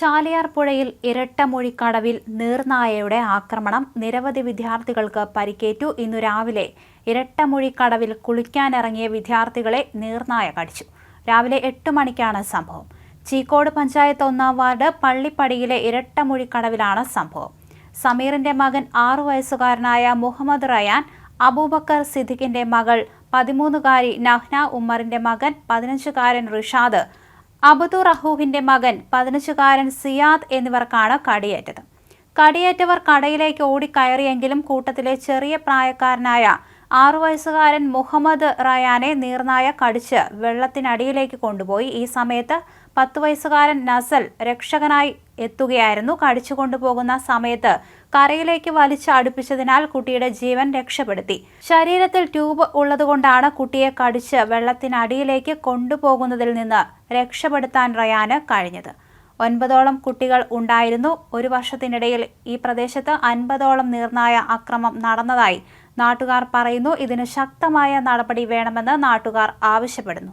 ചാലിയാർ പുഴയിൽ ഇരട്ടമൊഴിക്കടവിൽ നീർനായയുടെ ആക്രമണം നിരവധി വിദ്യാർത്ഥികൾക്ക് പരിക്കേറ്റു. ഇന്നു രാവിലെ ഇരട്ടമൊഴിക്കടവിൽ കുളിക്കാനിറങ്ങിയ വിദ്യാർത്ഥികളെ നീർനായ കടിച്ചു. രാവിലെ എട്ട് മണിക്കാണ് സംഭവം. ചീക്കോട് പഞ്ചായത്ത് ഒന്നാം വാർഡ് പള്ളിപ്പടിയിലെ ഇരട്ടമൊഴിക്കടവിലാണ് സംഭവം. സമീറിന്റെ മകൻ ആറു വയസ്സുകാരനായ മുഹമ്മദ് റയാൻ അബൂബക്കർ സിദ്ദിഖിന്റെ മകൾ പതിമൂന്നുകാരി നഹ്ന ഉമ്മറിന്റെ മകൻ പതിനഞ്ചുകാരൻ റിഷാദ് അബുദു റഹൂഹിന്റെ മകൻ പതിനഞ്ചുകാരൻ സിയാദ് എന്നിവർക്കാണ് കടിയേറ്റത്. കടിയേറ്റവർ കടയിലേക്ക് ഓടിക്കയറിയെങ്കിലും കൂട്ടത്തിലെ ചെറിയ പ്രായക്കാരനായ ആറു വയസ്സുകാരൻ മുഹമ്മദ് റയാനെ നീർനായ കടിച്ച് വെള്ളത്തിനടിയിലേക്ക് കൊണ്ടുപോയി. ഈ സമയത്ത് പത്ത് വയസ്സുകാരൻ നസൽ രക്ഷകനായി എത്തുകയായിരുന്നു. കടിച്ചു കൊണ്ടുപോകുന്ന സമയത്ത് കരയിലേക്ക് വലിച്ച് അടുപ്പിച്ചതിനാൽ കുട്ടിയുടെ ജീവൻ രക്ഷപ്പെടുത്തി. ശരീരത്തിൽ ട്യൂബ് ഉള്ളതുകൊണ്ടാണ് കുട്ടിയെ കടിച്ച് വെള്ളത്തിനടിയിലേക്ക് കൊണ്ടുപോകുന്നതിൽ നിന്ന് രക്ഷപ്പെടുത്താൻ റയാന് കഴിഞ്ഞത്. ഒൻപതോളം കുട്ടികൾ ഉണ്ടായിരുന്നു. ഒരു വർഷത്തിനിടയിൽ ഈ പ്രദേശത്ത് അൻപതോളം നീർനായ അക്രമം നടന്നതായി നാട്ടുകാർ പറയുന്നു ഇതിന് ശക്തമായ നടപടി വേണമെന്ന് നാട്ടുകാർ ആവശ്യപ്പെടുന്നു.